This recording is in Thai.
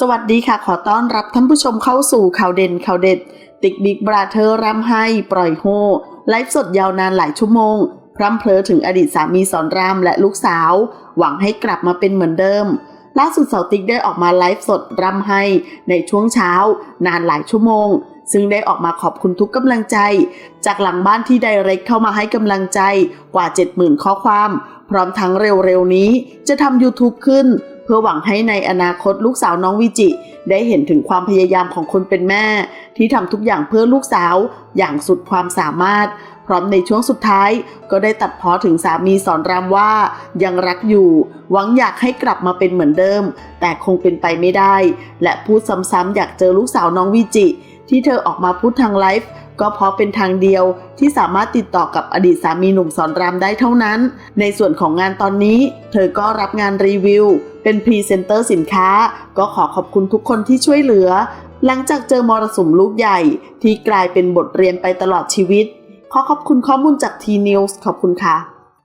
สวัสดีค่ะ ขอต้อนรับท่านผู้ชมเข้าสู่ข่าวเด่นข่าวเด็ด ติ๊กบิ๊กบราเธอร์ร่ำให้ปล่อยโฮไลฟ์สดยาวนานหลายชั่วโมง พร่ำเพลอถึงอดีตสามีสอนรามและลูกสาว หวังให้กลับมาเป็นเหมือนเดิม ล่าสุดสาวติ๊กได้ออกมาไลฟ์สดร่ำให้ในช่วงเช้า นานหลายชั่วโมง ซึ่งได้ออกมาขอบคุณทุกกำลังใจ จากหลังบ้านที่ไดเรกเข้ามาให้กำลังใจกว่า 70,000 ข้อความ พร้อมทั้งเร็วๆนี้จะทำ YouTube ขึ้น เพื่อหวังให้ในอนาคตลูกสาวน้องวิจิ ได้เห็นถึงความพยายามของคนเป็นแม่ ที่ทำทุกอย่างเพื่อลูกสาวอย่างสุดความสามารถ พร้อมในช่วงสุดท้าย ก็ได้ตัดพ้อถึงสามีสอนรามว่ายังรักอยู่ หวังอยากให้กลับมาเป็นเหมือนเดิม แต่คงเป็นไปไม่ได้ และพูดซ้ำๆอยากเจอลูกสาวน้องวิจิ ที่เธอออกมาพูดทางไลฟ์ก็เพราะเป็นทางเดียวที่สามารถติดต่อกับอดีตสามีหนุ่มสอนรามได้เท่านั้น ในส่วนของงานตอนนี้ เธอก็รับงานรีวิว เป็นพรีเซนเตอร์สินค้า ก็ขอขอบคุณทุกคนที่ช่วยเหลือ หลังจากเจอมรสุมลูกใหญ่ ที่กลายเป็นบทเรียนไปตลอดชีวิต ขอขอบคุณข้อมูลจากทีนิวส์ขอบคุณค่ะ